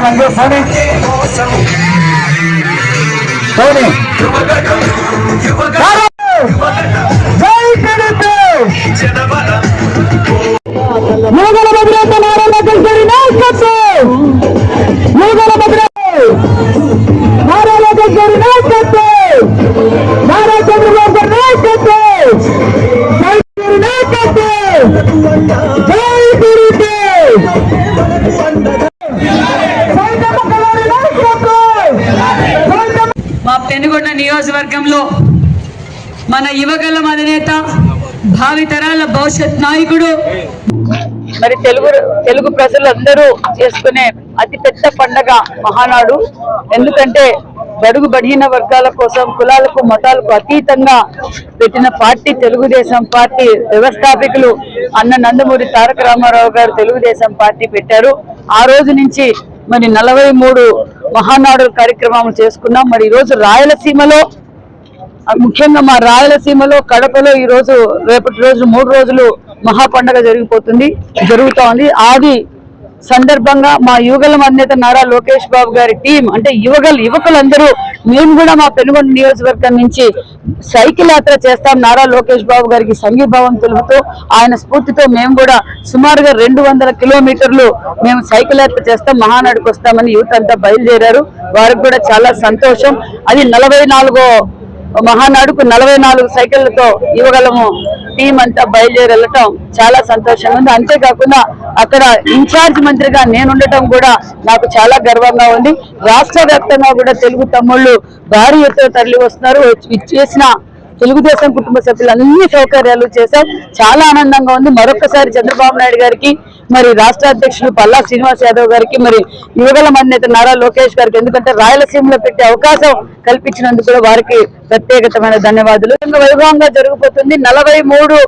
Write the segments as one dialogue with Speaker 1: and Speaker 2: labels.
Speaker 1: జై యుగలం జై యుగలం
Speaker 2: యువగల భద్రత నారాయణ కల్సరి నాయకత్వం యువగల భద్రత నారాయణ కల్సరి నాయకత్వం నారా చంద్రబాబు గారి నాయకత్వం జై శ్రీ నాయకత్వం జై టీడీపీ సైన్యమ్మ గారి నాయకత్వం సైన్యమ్మ
Speaker 3: పెనుగొండ నియోజకవర్గంలో మన యువగలం అధినేత భావితరాల భవిష్యత్ నాయకుడు. మరి తెలుగు తెలుగు ప్రజలందరూ చేసుకునే అతిపెద్ద పండగ మహానాడు. ఎందుకంటే బడుగు బడిన వర్గాల కోసం కులాలకు మతాలకు అతీతంగా పెట్టిన పార్టీ తెలుగుదేశం పార్టీ వ్యవస్థాపకులు అన్న నందమూరి తారక రామారావు గారు తెలుగుదేశం పార్టీ పెట్టారు. ఆ రోజు నుంచి మరి నలభై మూడు మహానాడు కార్యక్రమాలు చేసుకున్నాం. మరి ఈరోజు రాయలసీమలో ముఖ్యంగా మా రాయలసీమలో కడపలో ఈ రోజు రేపటి రోజు మూడు రోజులు మహా పండగ జరిగిపోతుంది జరుగుతోంది ఆది సందర్భంగా మా యువగల అధినేత నారా లోకేష్ బాబు గారి టీం అంటే యువగల్ యువకులందరూ మేము కూడా మా పెనుగొండ నియోజకవర్గం నుంచి సైకిల్ యాత్ర చేస్తాం. నారా లోకేష్ బాబు గారికి సంఘీభావం తెలుపుతూ ఆయన స్ఫూర్తితో మేము కూడా సుమారుగా రెండు వందల కిలోమీటర్లు మేము సైకిల్ యాత్ర చేస్తాం. మహానాడుకు వస్తామని యూత్ అంతా బయలుదేరారు. వారికి కూడా చాలా సంతోషం. అది నలభై నాలుగో మహానాడుకు నలభై నాలుగు సైకిళ్ళతో ఇవ్వగలము. టీం అంతా బయలుదేరి వెళ్ళటం చాలా సంతోషంగా ఉంది. అంతేకాకుండా అక్కడ ఇన్ఛార్జ్ మంత్రిగా నేను ఉండటం కూడా నాకు చాలా గర్వంగా ఉంది. రాష్ట్ర వ్యాప్తంగా కూడా తెలుగు తమ్ముళ్ళు భారీ ఎత్తున తరలి వస్తున్నారు ఇచ్చేసిన తెలుగుదేశం కుటుంబ సభ్యులు అన్ని సౌకర్యాలు చేశాం చాలా ఆనందంగా ఉంది. మరొకసారి చంద్రబాబు నాయుడు గారికి మరి రాష్ట్ర అధ్యక్షులు పల్లా శ్రీనివాస్ యాదవ్ గారికి మరి యువగల మన్నేత నారా లోకేష్ గారికి ఎందుకంటే రాయలసీమలో పెట్టే అవకాశం కల్పించినందుకు కూడా వారికి ప్రత్యేకతమైన ధన్యవాదాలు. వైభవంగా జరిగిపోతుంది నలభై మూడు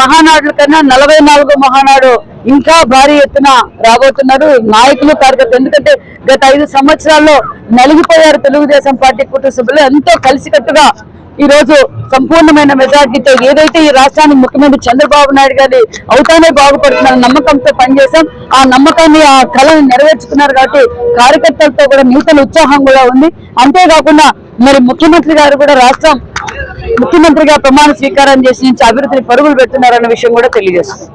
Speaker 3: మహానాడుల కన్నా నలభై నాలుగో మహానాడు ఇంకా భారీ ఎత్తున రాబోతున్నారు నాయకులు కార్యకర్తలు. ఎందుకంటే గత ఐదు సంవత్సరాల్లో నలిగిపోయారు తెలుగుదేశం పార్టీ కుటుంబ సభ్యులు. ఎంతో కలిసికట్టుగా ఈ రోజు సంపూర్ణమైన మెజార్టీతో ఏదైతే ఈ రాష్ట్రానికి ముఖ్యమంత్రి చంద్రబాబు నాయుడు గారి అవుతానే బాగుపడుతున్న నమ్మకంతో పనిచేశాం. ఆ నమ్మకాన్ని ఆ కళను నెరవేర్చుకున్నారు కాబట్టి కార్యకర్తలతో కూడా నూతన ఉత్సాహం కూడా ఉంది. అంతేకాకుండా మరి ముఖ్యమంత్రి గారు కూడా రాష్ట్రం ముఖ్యమంత్రిగా ప్రమాణ స్వీకారం చేసి నుంచి అభివృద్ధిని పరుగులు పెడుతున్నారన్న విషయం కూడా తెలియజేస్తుంది.